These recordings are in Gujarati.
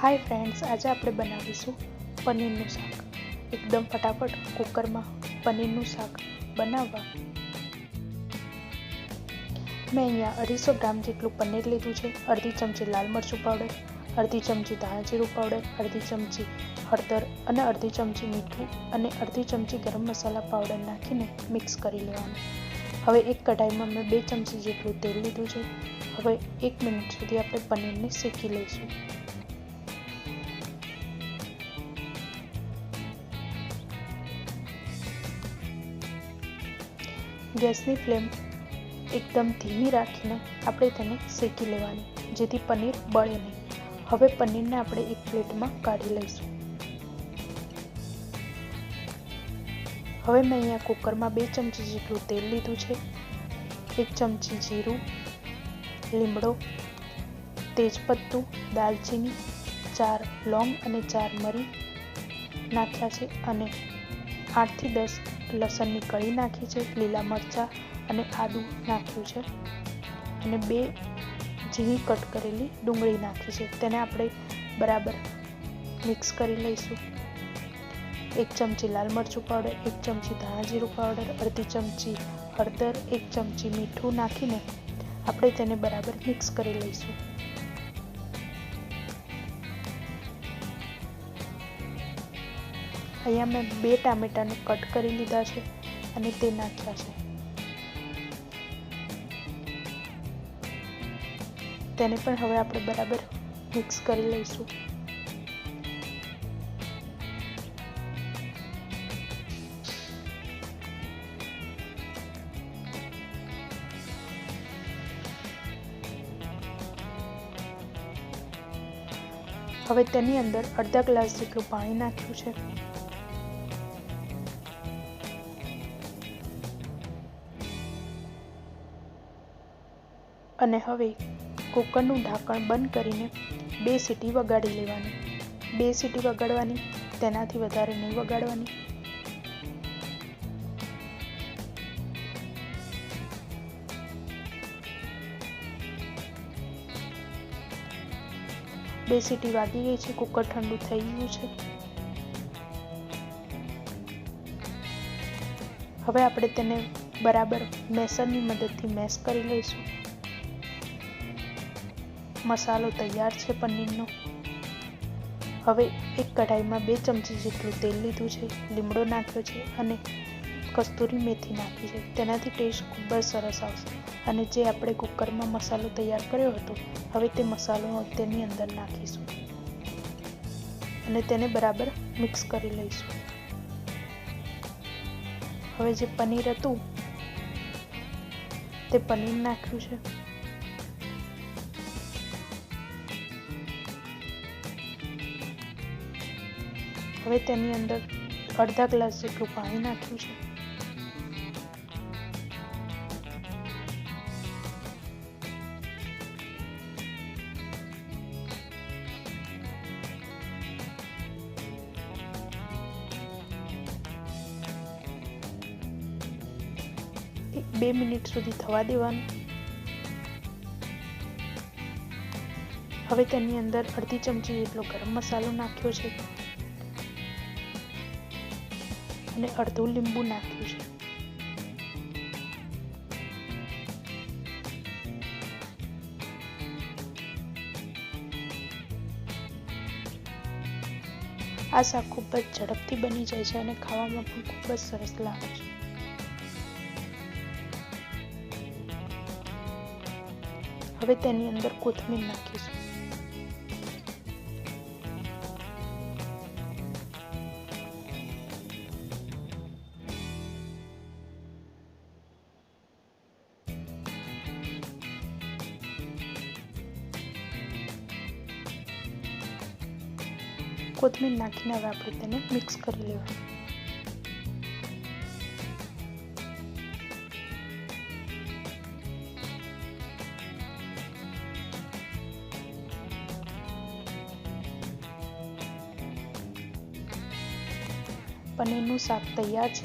હાય ફ્રેન્ડ્સ આજે આપણે બનાવીશું પનીરનું શાક. એકદમ ફટાફટ કુકરમાં પનીરનું શાક બનાવવા. મેં અહીંયા અઢીસો ગ્રામ જેટલું પનીર લીધું છે. અડધી ચમચી લાલ મરચું પાવડર અડધી ચમચી ધાણાજીરું પાવડર અડધી ચમચી હળદર અને અડધી ચમચી મીઠું અને અડધી ચમચી ગરમ મસાલા પાવડર નાખીને મિક્સ કરી લેવાનું. હવે એક કઢાઈમાં મેં બે ચમચી જેટલું તેલ લીધું છે. હવે એક મિનિટ સુધી આપણે પનીરને શેકી લઈશું. ગેસની ફ્લેમ એકદમ ધીમી રાખીને આપણે તેને શેકી લેવાની, જેથી પનીર બળે નહીં. હવે પનીરને આપણે એક પ્લેટમાં કાઢી લઈશું. હવે મેં અહીંયા કુકરમાં બે ચમચી જેટલું તેલ લીધું છે. એક ચમચી જીરું, લીમડો, તેજપત્તું, દાલચીની, ચાર લોંગ અને ચાર મરી નાખ્યા છે અને આઠથી દસ લસણની કળી નાખી છે, લીલા મરચાં અને આદું નાખ્યું છે. અને બે ઝીણી કટ કરેલી ડુંગળી નાખી છે. તેને આપણે બરાબર મિક્સ કરી લઈશું. એક ચમચી લાલ મરચું પાવડર, એક ચમચી ધાણા પાવડર, અડધી ચમચી હળદર, એક ચમચી મીઠું નાખીને આપણે તેને બરાબર મિક્સ કરી લઈશું. અહીંયા મેં બે ટામેટાને કટ કરી લીધા છે અને તે નાખ્યા છે. તેને પણ હવે આપણે બરાબર મિક્સ કરી લઈશું. હવે તેની અંદર અડધા ગ્લાસ જેટલું પાણી નાખ્યું છે. અને હવે કુકરનું ઢાંકણ બંધ કરીને બે સીટી વગાડી લેવાની. બે સીટી વગાડવાની, તેનાથી વધારે નહીં વગાડવાની. બે સીટી વાગી ગઈ છે, કુકર ઠંડુ થઈ ગયું છે. હવે આપણે તેને બરાબર મેસરની મદદથી મેશ કરી લઈશું. મસાલો તૈયાર છે પનીરનો. હવે એક કઢાઈમાં બે ચમચી જેટલું તેલ લીધું છે, લીમડો નાખ્યો છે અને કસ્તુરી મેથી નાખી છે. તેનાથી ટેસ્ટ ખૂબ જ સરસ આવશે. અને જે આપણે કુકરમાં મસાલો તૈયાર કર્યો હતો, હવે તે મસાલો તેની અંદર નાખીશું. અને તેને બરાબર મિક્સ કરી લઈશું. હવે જે પનીર હતું, તે પનીર નાખ્યું છે. હવે તેની અંદર અડધા ગ્લાસ જેટલું પાણી નાખ્યું છે. બે મિનિટ સુધી થવા દેવાનું. હવે તેની અંદર અડધી ચમચી જેટલો ગરમ મસાલો નાખ્યો છે. અને અડધું લીંબુ નાખ્યું છે. આ શાક ખૂબ જ ઝડપથી બની જાય છે અને ખાવામાં પણ ખૂબ જ સરસ લાગે છે. હવે તેની અંદર કોથમીર નાખીશું. કોથમીર નાખીને હવે આપણે તેને મિક્સ કરી લેવાનું પનીરનું શાક તૈયાર છે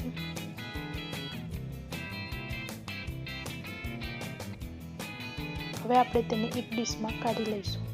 હવે આપણે તેને એક ડીશમાં કાઢી લઈશું